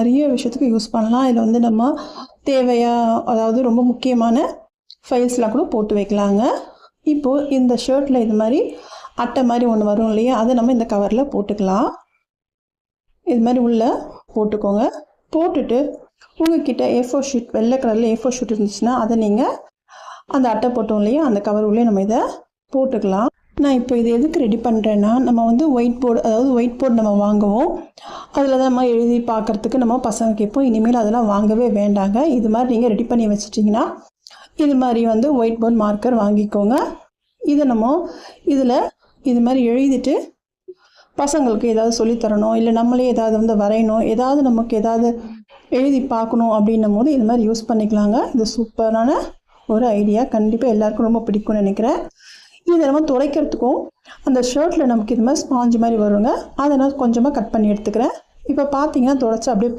நிறைய விஷயத்துக்கு யூஸ் பண்ணலாம். இதில் வந்து நம்ம தேவையாக அதாவது ரொம்ப முக்கியமான ஃபைல்ஸ்லாம் கூட போட்டு வைக்கலாங்க. இப்போது இந்த ஷர்ட்டில் இது மாதிரி அட்டை மாதிரி ஒன்று வரும் இல்லையா? அதை நம்ம இந்த கவரில் போட்டுக்கலாம். இது மாதிரி உள்ளே போட்டுக்கோங்க. போட்டுட்டு உங்ககிட்ட ஏ ஃபோர் ஷீட் வெள்ளை கலரில் ஏ ஃபோர் ஷீட் இருந்துச்சுன்னா அதை நீங்கள் அந்த அட்டை போட்டோம் இல்லையா? அந்த கவர் உள்ளே நம்ம இதை போட்டுக்கலாம். நான் இப்போ இது எதுக்கு ரெடி பண்ணுறேன்னா நம்ம வந்து ஒயிட் போர்டு அதாவது ஒயிட் போர்டு நம்ம வாங்குவோம். அதில் தான் நம்ம எழுதி பார்க்குறதுக்கு நம்ம பசங்க கேட்போம் இனிமேல் அதெல்லாம் வாங்கவே வேண்டாங்க. இது மாதிரி நீங்கள் ரெடி பண்ணி வச்சிட்டிங்கன்னா இது மாதிரி வந்து ஒயிட் போர்ட் மார்க்கர் வாங்கிக்கோங்க. இதை நம்ம இதில் இது மாதிரி எழுதிட்டு பசங்களுக்கு ஏதாவது சொல்லித் தரணும் இல்லை நம்மளே ஏதாவது வந்து வரையணும் ஏதாவது நமக்கு ஏதாவது எழுதி பார்க்கணும் அப்படின்னும் போது இது மாதிரி யூஸ் பண்ணிக்கலாங்க. இது சூப்பரான ஒரு ஐடியா கண்டிப்பாக எல்லாருக்கும் ரொம்ப பிடிக்கும்னு நினைக்கிறேன். இதை நம்ம துடைக்கிறதுக்கும் அந்த ஷர்ட்டில் நமக்கு இது மாதிரி ஸ்பாஞ்சு மாதிரி வருங்க. அதை நான் கொஞ்சமாக கட் பண்ணி எடுத்துக்கிறேன். இப்போ பார்த்தீங்கன்னா துடைச்சி அப்படியே போ